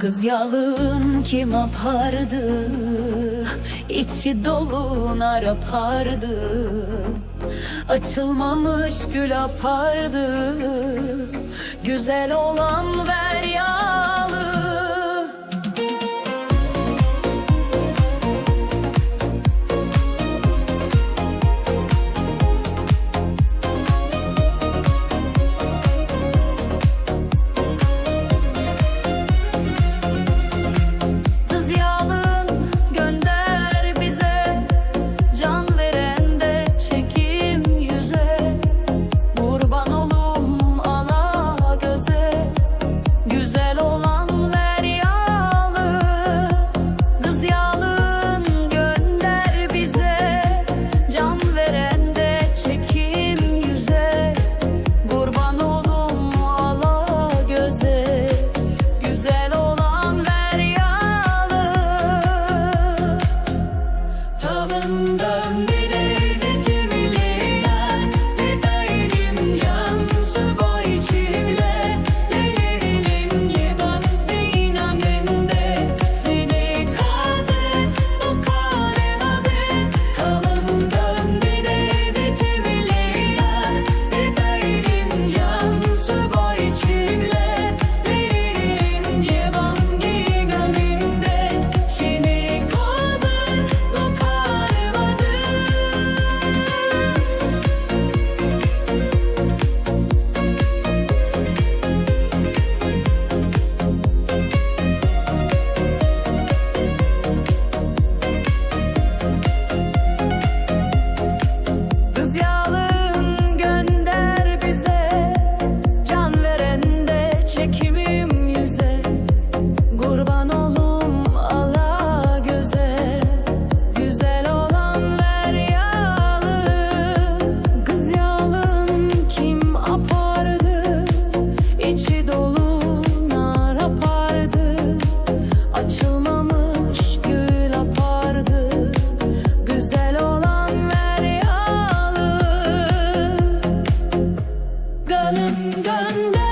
Kız yalın kim apardı? İçi dolu nar apardı. Açılmamış gül apardı. Güzel olan ver çekimim yüze. Kurban olum ala göze. Güzel olan ver yağlı. Kız yağlın kim apardı? İçi dolu nar apardı. Açılmamış gül apardı. Güzel olan ver yağlı. Gönlüm gönder